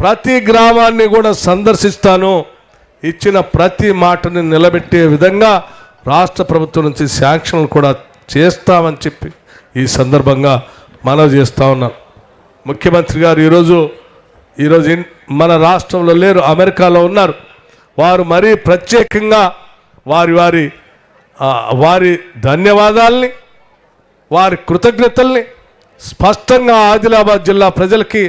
ప్రతి గ్రామాన్ని కూడా సందర్శిస్తాను. ఇచ్చిన ప్రతి మాటని నిలబెట్టే విధంగా రాష్ట్ర ప్రభుత్వం నుంచి శాంక్షన్లు కూడా చేస్తామని చెప్పి ఈ సందర్భంగా మనవి చేస్తూ ఉన్నాను ముఖ్యమంత్రి గారు ఈరోజు ఈరోజు మన రాష్ట్రంలో లేరు అమెరికాలో ఉన్నారు. వారు మరీ ప్రత్యేకంగా వారి వారి వారి ధన్యవాదాల్ని వారి కృతజ్ఞతల్ని స్పష్టంగా ఆదిలాబాద్ జిల్లా ప్రజలకి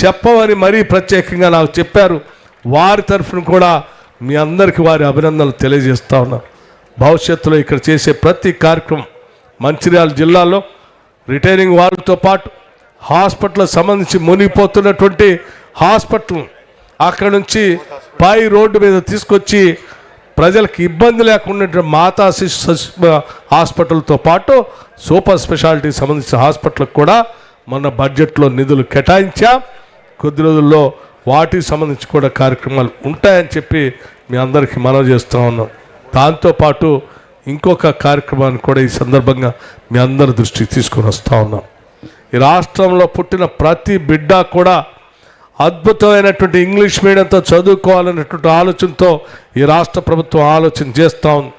చెప్పమని మరీ ప్రత్యేకంగా నాకు చెప్పారు. వారి తరఫున కూడా మీ అందరికీ వారి అభినందనలు తెలియజేస్తా ఉన్నాను భవిష్యత్తులో ఇక్కడ చేసే ప్రతి కార్యక్రమం మంచిర్యాల జిల్లాలో రిటైరింగ్ వాళ్ళతో పాటు హాస్పిటల్ సంబంధించి మునిగిపోతున్నటువంటి హాస్పిటల్ అక్కడ నుంచి పై రోడ్డు మీద తీసుకొచ్చి ప్రజలకు ఇబ్బంది లేకుండా మాతా శిశు హాస్పిటల్తో పాటు సూపర్ స్పెషాలిటీకి సంబంధించిన హాస్పిటల్కి కూడా మన బడ్జెట్లో నిధులు కేటాయించాం. కొద్ది రోజుల్లో వాటికి సంబంధించి కూడా కార్యక్రమాలు ఉంటాయని చెప్పి మీ అందరికీ మనవి చేస్తూ ఉన్నాం. దాంతోపాటు ఇంకొక కార్యక్రమాన్ని కూడా ఈ సందర్భంగా మీ అందరి దృష్టికి తీసుకొని వస్తూ ఉన్నాం. ఈ రాష్ట్రంలో పుట్టిన ప్రతి బిడ్డ కూడా అద్భుతమైనటువంటి ఇంగ్లీష్ మీడియంతో చదువుకోవాలనేటువంటి ఆలోచనతో ఈ రాష్ట్ర ప్రభుత్వం ఆలోచన చేస్తూ ఉంది.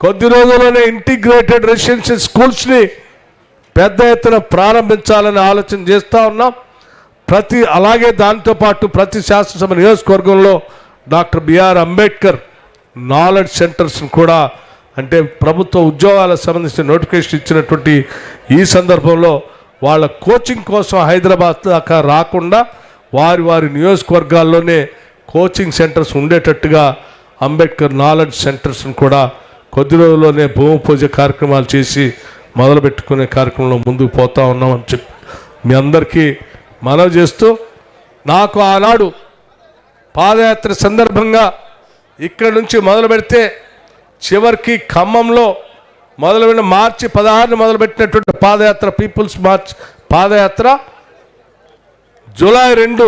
కొద్ది రోజుల్లోనే ఇంటిగ్రేటెడ్ రెసిడెన్షియల్ స్కూల్స్ని పెద్ద ఎత్తున ప్రారంభించాలని ఆలోచన చేస్తూ ఉన్నాం. ప్రతి అలాగే దాంతోపాటు ప్రతి శాసనసభ నియోజకవర్గంలో డాక్టర్ బిఆర్ అంబేద్కర్ నాలెడ్జ్ సెంటర్స్ని కూడా అంటే ప్రభుత్వ ఉద్యోగాలకు సంబంధించిన నోటిఫికేషన్ ఇచ్చినటువంటి ఈ సందర్భంలో వాళ్ళ కోచింగ్ కోసం హైదరాబాద్ దాకా రాకుండా వారి వారి నియోజకవర్గాల్లోనే కోచింగ్ సెంటర్స్ ఉండేటట్టుగా అంబేద్కర్ నాలెడ్జ్ సెంటర్స్ని కూడా కొద్ది రోజుల్లోనే భూమి పూజ కార్యక్రమాలు చేసి మొదలుపెట్టుకునే కార్యక్రమంలో ముందుకు పోతా ఉన్నామని చెప్పి మీ అందరికీ మనవి చేస్తూ నాకు ఆనాడు పాదయాత్ర సందర్భంగా ఇక్కడ నుంచి మొదలు పెడితే చివరికి ఖమ్మంలో మొదలుపెట్టిన మార్చి పదహారుని మొదలుపెట్టినటువంటి పాదయాత్ర పీపుల్స్ మార్చ్ పాదయాత్ర. జూలై రెండు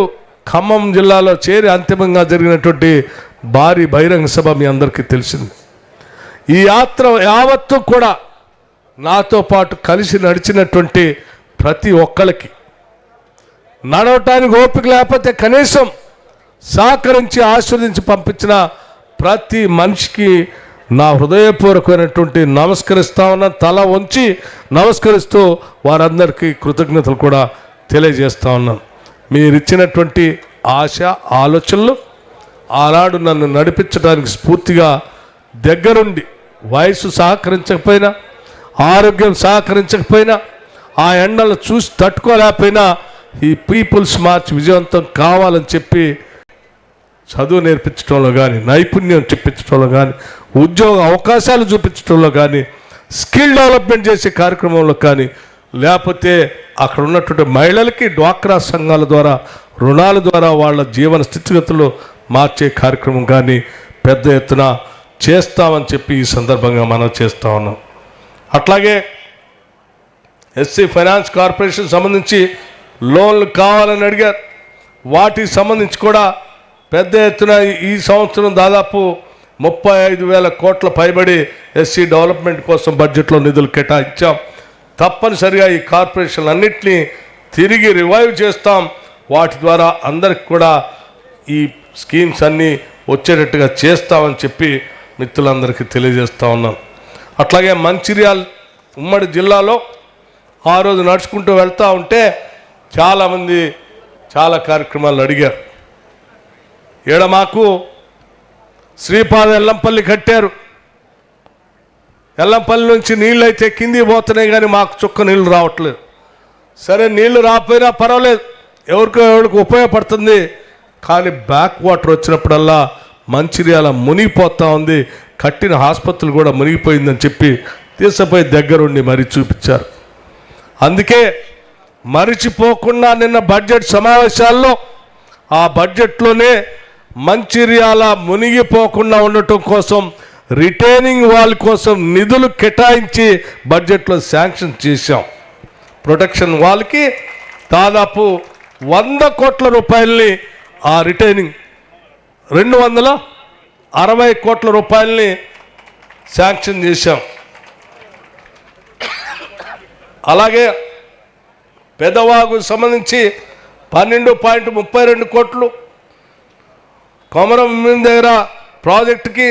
ఖమ్మం జిల్లాలో చేరి అంతిమంగా జరిగినటువంటి భారీ బహిరంగ సభ మీ అందరికీ తెలిసింది. ఈ యాత్ర యావత్తు కూడా నాతో పాటు కలిసి నడిచినటువంటి ప్రతి ఒక్కరికి నడవటానికి ఓపిక లేకపోతే కనీసం సహకరించి ఆస్వాదించి పంపించిన ప్రతి మనిషికి నా హృదయపూర్వకమైనటువంటి నమస్కరిస్తా ఉన్న తల ఉంచి నమస్కరిస్తూ వారందరికీ కృతజ్ఞతలు కూడా తెలియజేస్తా ఉన్నాను మీరు ఇచ్చినటువంటి ఆశ ఆలోచనలు ఆనాడు నన్ను నడిపించడానికి స్ఫూర్తిగా దగ్గరుండి వయసు సహకరించకపోయినా ఆరోగ్యం సహకరించకపోయినా ఆ ఎండలు చూసి తట్టుకోలేకపోయినా ఈ పీపుల్స్ మార్చ్ విజయవంతం కావాలని చెప్పి చదువు నేర్పించడంలో కానీ నైపుణ్యం చెప్పించడంలో కానీ ఉద్యోగ అవకాశాలు చూపించడంలో కానీ స్కిల్ డెవలప్మెంట్ చేసే కార్యక్రమంలో కానీ లేకపోతే అక్కడ ఉన్నటువంటి మహిళలకి డ్వాక్రా సంఘాల ద్వారా రుణాల ద్వారా వాళ్ళ జీవన స్థితిగతులు మార్చే కార్యక్రమం కానీ పెద్ద ఎత్తున చేస్తామని చెప్పి ఈ సందర్భంగా మనం చేస్తా ఉన్నాం. అట్లాగే ఎస్సీ ఫైనాన్స్ కార్పొరేషన్ సంబంధించి లోన్లు కావాలని అడిగారు. వాటికి సంబంధించి కూడా పెద్ద ఎత్తున ఈ సంవత్సరం దాదాపు ముప్పై ఐదు వేల కోట్ల పైబడి ఎస్సీ డెవలప్మెంట్ కోసం బడ్జెట్లో నిధులు కేటాయించాం. తప్పనిసరిగా ఈ కార్పొరేషన్లన్నింటినీ తిరిగి రివైవ్ చేస్తాం. వాటి ద్వారా అందరికి కూడా ఈ స్కీమ్స్ అన్నీ వచ్చేటట్టుగా చేస్తామని చెప్పి మిత్రులందరికీ తెలియజేస్తూ ఉన్నాం. అట్లాగే మంచిర్యాల ఉమ్మడి జిల్లాలో ఆ రోజు నడుచుకుంటూ వెళ్తూ ఉంటే చాలామంది చాలా కార్యక్రమాలు అడిగారు. ఈడ మాకు శ్రీపాద ఎల్లంపల్లి కట్టారు. ఎల్లంపల్లి నుంచి నీళ్ళు అయితే కింది పోతున్నాయి కానీ మాకు చుక్క నీళ్ళు రావట్లేదు. సరే నీళ్ళు రాకపోయినా పర్వాలేదు. ఎవరికో ఎవరికి ఉపయోగపడుతుంది. కానీ బ్యాక్ వాటర్ వచ్చినప్పుడల్లా మంచిర్యాల మునిగిపోతూ ఉంది. కట్టిన ఆసుపత్రులు కూడా మునిగిపోయిందని చెప్పి తీసుకుపోయి దగ్గరుండి మరీ చూపించారు. అందుకే మరిచిపోకుండా నిన్న బడ్జెట్ సమావేశాల్లో ఆ బడ్జెట్లోనే మంచిర్యాల మునిగిపోకుండా ఉండటం కోసం రిటైనింగ్ వాళ్ళ కోసం నిధులు కేటాయించి బడ్జెట్లో శాంక్షన్ చేశాం. ప్రొటెక్షన్ వాళ్ళకి దాదాపు వంద కోట్ల రూపాయల్ని ఆ రిటైనింగ్ రెండు వందల అరవై కోట్ల రూపాయల్ని శాంక్షన్ చేశాం. అలాగే పెదవాగు సంబంధించి పన్నెండు పాయింట్ ముప్పై రెండు కోట్లు కొమరం దగ్గర ప్రాజెక్టుకి